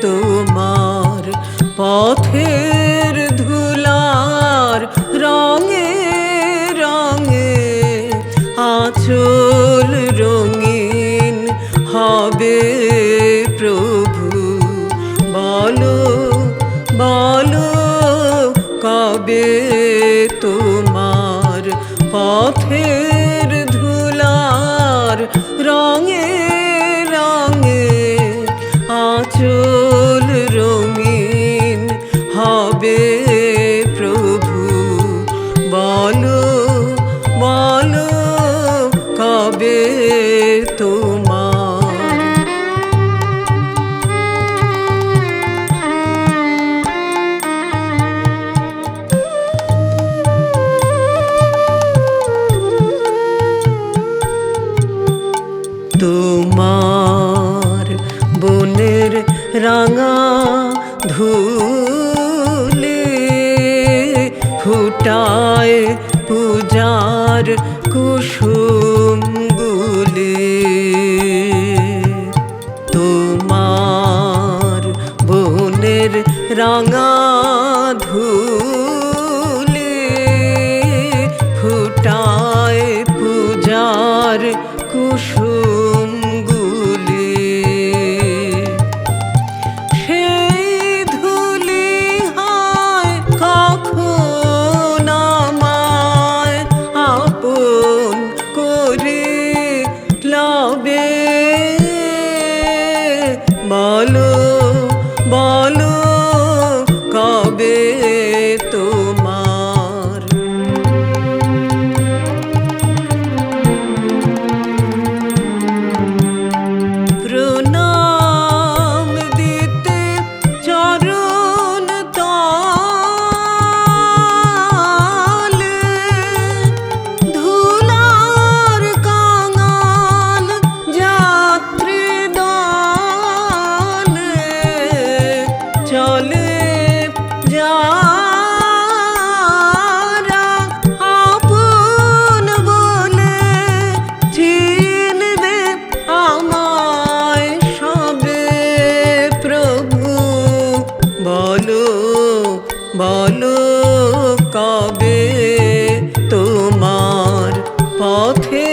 তোমার পথের ধুলার রঙে রঙে আচল রঙিন হবে প্রভু। বলো বলো কবে তোমার বনের রাঙা ধুলে ফুটায় পূজার কুসুম গুলে। তোমার বনের রাঙা bir বলো কবে তোমার পথে